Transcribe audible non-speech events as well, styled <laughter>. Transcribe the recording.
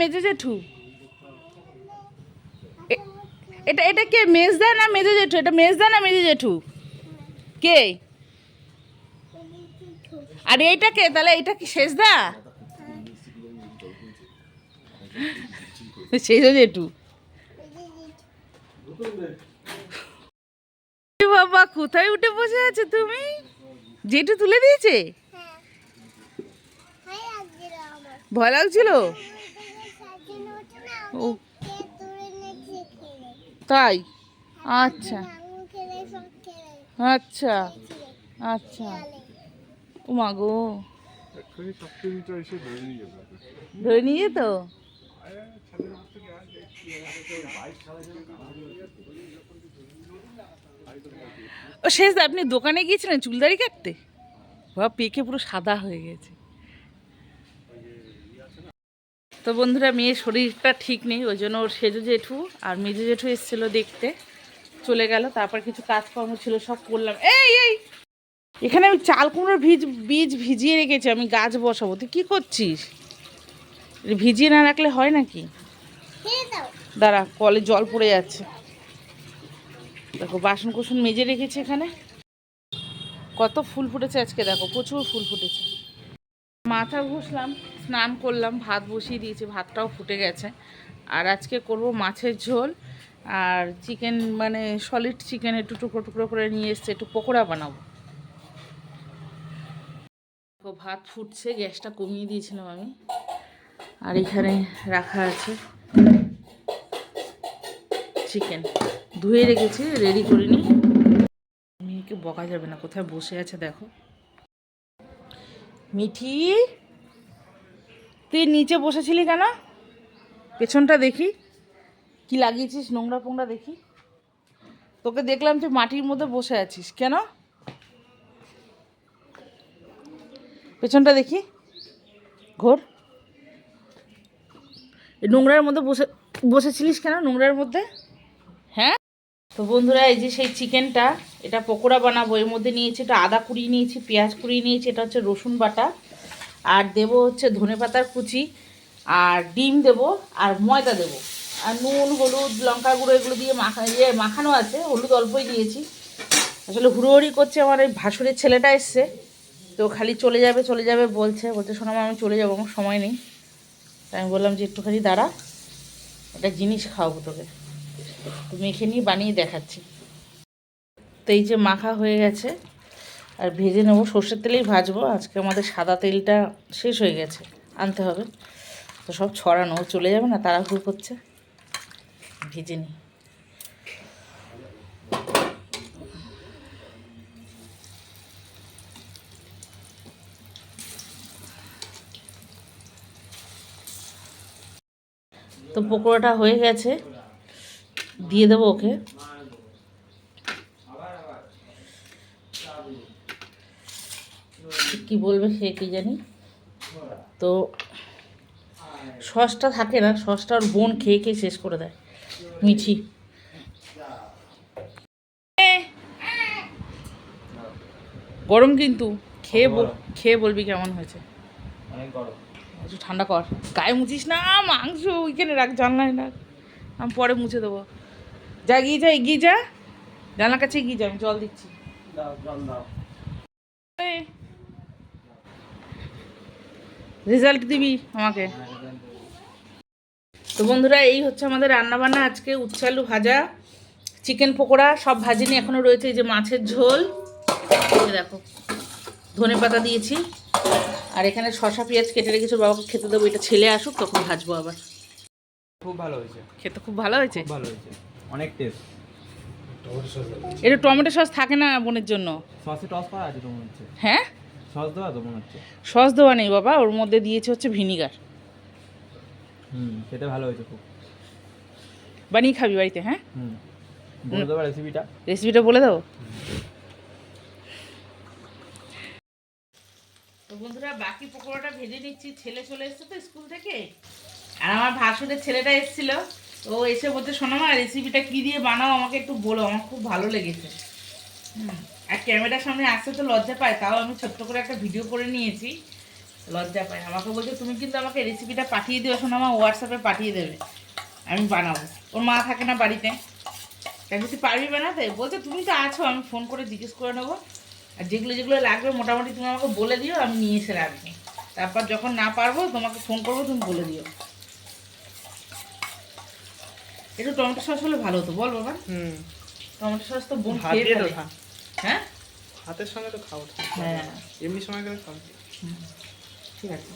মেজে জেঠু এটা এটা কে মেজদা না মেজে জেঠু এটা মেজদা না মেজে জেঠু কে? আর এইটা কে? তাহলে এইটা কি শেষদা? <laughs> শেষ জেঠু বাবা কোথায় উঠে বসে আছে তুমি? জেঠু তুলে দিয়েছে? ভয় লাগছিল? ও। তাই? আচ্ছা। আচ্ছা। আচ্ছা। ও মা গো। ধরে নিয়ে তো? ও শেষ আপনি দোকানে গিয়েছিলেন চুলদারি কাটতে? বাবা পেকে পুরো সাদা হয়ে গেছে। তো বন্ধুরা মেয়ের শরীরটা ঠিক নেই ওই জন্য ওর সেজো জেঠু আর মেজো জেঠু এসেছিল দেখতে। চলে গেল তারপর কিছু কাজকর্ম ছিল সব করলাম। এই এই! এখানে আমি চাল কুমড়োর ভিজ বীজ ভিজিয়ে রেখেছি আমি গাছ বসাবো। তুই কী করছিস? ভিজিয়ে না রাখলে হয় নাকি? দাঁড়া কলে জল পড়ে যাচ্ছে। দেখো বাসন কুসন মেজে রেখেছি এখানে। কত ফুল ফুটেছে আজকে দেখো প্রচুর ফুল ফুটেছে। মাথা ঘষলাম। স্নান করলাম, ভাত বসিয়ে দিয়েছি, ভাতটাও ফুটে গেছে। আর আজকে করব মাছের ঝোল। আর চিকেন মানে সলিড চিকেন একটু টুকরো টুকরো করে নিয়ে এসছে, একটু পকোড়া বানাবো। ভাত ফুটছে, গ্যাসটা কমিয়ে দিয়েছিলাম আমি। আর এখানে রাখা আছে চিকেন ধুয়ে রেখেছি রেডি করে নি মেয়েকে বকা যাবে না, কোথায় বসে আছে দেখো। মিঠি! তুই নিচে বসেছিলি কেন? পেছনটা দেখি। কি লাগিয়েছিস নোংরা পোংরা দেখি? তোকে দেখলাম তুই মাটির মধ্যে বসে আছিস, কেন? পেছনটা দেখি। ঘোর। নোংরার মধ্যে বসে, বসেছিলিস কেন নোংরার মধ্যে? হ্যাঁ? তো বন্ধুরা, এই যে সেই চিকেনটা, এটা পকোড়া বানাবো। এর মধ্যে নিয়েছি, এটা আদা কুড়িয়ে নিয়েছি, পেঁয়াজ কুড়িয়ে নিয়েছি, এটা হচ্ছে রসুন বাটা। আর দেবো হচ্ছে ধনে পাতার কুচি আর ডিম দেবো আর ময়দা দেবো। আর নুন হলুদ লঙ্কা গুঁড়ো এগুলো দিয়ে মাখা ইয়ে মাখানো আছে হলুদ অল্পই দিয়েছি। আসলে হুড়োহুড়ি করছে আমার এই ভাসুরের ছেলেটা এসছে তো খালি চলে যাবে চলে যাবে বলছে বলছে শোনো মা, আমি চলে যাব আমার সময় নেই। তাই আমি বললাম যে একটুখানি দাঁড়া একটা জিনিস খাওয়াবো তোকে। তো মেখে নিয়ে বানিয়ে দেখাচ্ছি। তো এই যে মাখা হয়ে গেছে আর ভেজে নেব সর্ষের তেলেই ভাজবো। আজকে আমাদের সাদা তেলটা শেষ হয়ে গেছে, আনতে হবে। তো সব ছড়ানো চলে যাবে না, তাড়াহুড়ো করছে। ভেজে নিই। তো পকোড়াটা হয়ে গেছে, দিয়ে দেবো ওকে। কি বলবে সে কি জানি? তো সসটা থাকে না সসটা ওর বোন খেয়ে খেয়ে শেষ করে দেয় মিঠি। গরম কিন্তু খেয়ে বল- খেয়ে বলবি কেমন হয়েছে? একটু ঠান্ডা কর। গায়ে মুছিস না মাংস ওইখানে রাখ জানলায় রাখ। আমি পরে মুছে দেবো। যা গিয়ে যা এগিয়ে যা। জানলার কাছে এগিয়ে যা আমি জল দিচ্ছি। দাও জল দাও। রেজাল্ট দিবি আমাকে। তো বন্ধুরা এই হচ্ছে আমাদের রান্নাবান্না। আজকে উচ্ছে আলু ভাজা চিকেন পকোড়া সব ভাজিনি এখনও রয়েছে এই যে মাছের ঝোল। দেখো ধনে পাতা দিয়েছি। আর এখানে শশা পেঁয়াজ কেটে রেখেছি বাবাকে খেতে দেবো। এটা ছেলে আসুক তখন ভাজবো আবার। খুব ভালো হয়েছে। খেতে খুব ভালো হয়েছে? ভালো হয়েছে। অনেক টেস্ট এটা টমেটো সস থাকে না বোনের জন্য? সসে টস করা আছে তো মনে হচ্ছে হ্যাঁ? সস দেওয়া তো মনে হচ্ছে। সস দেওয়া নেই বাবা ওর মধ্যে দিয়েছে হচ্ছে ভিনিগার। হুম সেটা ভালো হয়েছে খুব। বানিয়ে খাবি বাড়িতে হ্যাঁ? হুম বলে দেবো রেসিপিটা রেসিপিটা বলে দাও তো বন্ধুরা বাকি পকোড়াটা ভেজে নিচ্ছি। ছেলে চলে এসছে তো স্কুল থেকে। আর আমার ভাসুরের ছেলেটা এসেছিল। ও এসে বলতে শোনো মা রেসিপিটা কী দিয়ে বানাও? আমাকে একটু বলো আমার খুব ভালো লেগেছে। আর ক্যামেরার সামনে আসতে তো লজ্জা পায় তাও আমি ছোট্ট করে একটা ভিডিও করে নিয়েছি। লজ্জা পায়। আমাকে বলছে তুমি কিন্তু আমাকে রেসিপিটা পাঠিয়ে দিও শোনো আমার হোয়াটসঅ্যাপে পাঠিয়ে দেবে। আমি বানাবো। ওর মা থাকে না বাড়িতে। তাই তুই পারবি বানাতে? বলছে তুমি তো আছো আমি ফোন করে জিজ্ঞেস করে নেব। আর যেগুলো যেগুলো লাগবে মোটামুটি তুমি আমাকে বলে দিও আমি নিয়ে এসে রাখবি। তারপর যখন না পারব তোমাকে ফোন করব তুমি বলে দিও। একটু টমেটো সস হলে ভালো হতো। বল বাবা। হুম। টমেটো সস তো বোন খেয়ে হ্যাঁ? ভাতের সঙ্গে তো খাওয়া হ্যাঁ। এমনি সময় করে খাওয়া ঠিক আছে।